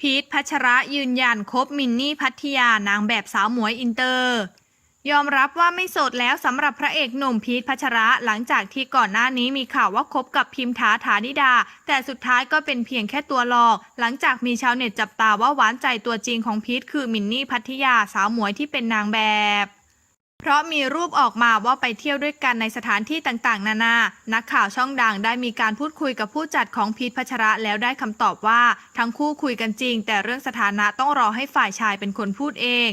พีทพัชระยืนยันคบมินนี่พัทยานางแบบสาวหมวยอินเตอร์ ยอมรับว่าไม่โสดแล้วสำหรับพระเอกหนุ่มพีทพัชระหลังจากที่ก่อนหน้านี้มีข่าวว่าคบกับพิมถาฐานิดา แต่สุดท้ายก็เป็นเพียงแค่ตัวหลอก หลังจากมีชาวเน็ตจับตาว่าหวานใจตัวจริงของพีทคือมินนี่พัทยาสาวหมวยที่เป็นนางแบบ เพราะมีรูปออกมาว่าไปเที่ยวด้วยกันในสถานที่ต่างๆ นานา นักข่าวช่องดังได้มีการพูดคุยกับผู้จัดของพีทพัชระแล้วได้คำตอบว่า ทั้งคู่คุยกันจริง แต่เรื่องสถานะต้องรอให้ฝ่ายชายเป็นคนพูดเอง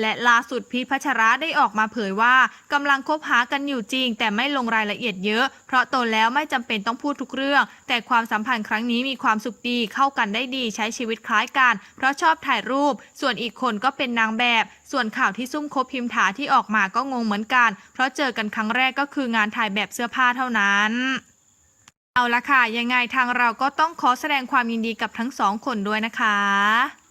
และล่าสุดพีทพัชระได้ออกมาเผยว่ากำลังคบหากันอยู่จริง แต่ไม่ลงรายละเอียดเยอะ เพราะโตแล้วไม่จำเป็นต้องพูดทุกเรื่อง แต่ความสัมพันธ์ครั้งนี้มีความสุขดีเข้ากันได้ดีใช้ชีวิตคล้ายกัน เพราะชอบถ่ายรูป ส่วนอีกคนก็เป็นนางแบบ ส่วนข่าวที่ซุ่มคบพิมถาที่ออกมาก็งงเหมือนกัน เพราะเจอกันครั้งแรกก็คืองานถ่ายแบบเสื้อผ้าเท่านั้นเอาละค่ะ ยังไงทางเราก็ต้องขอแสดงความยินดีกับทั้งสองคนด้วยนะคะ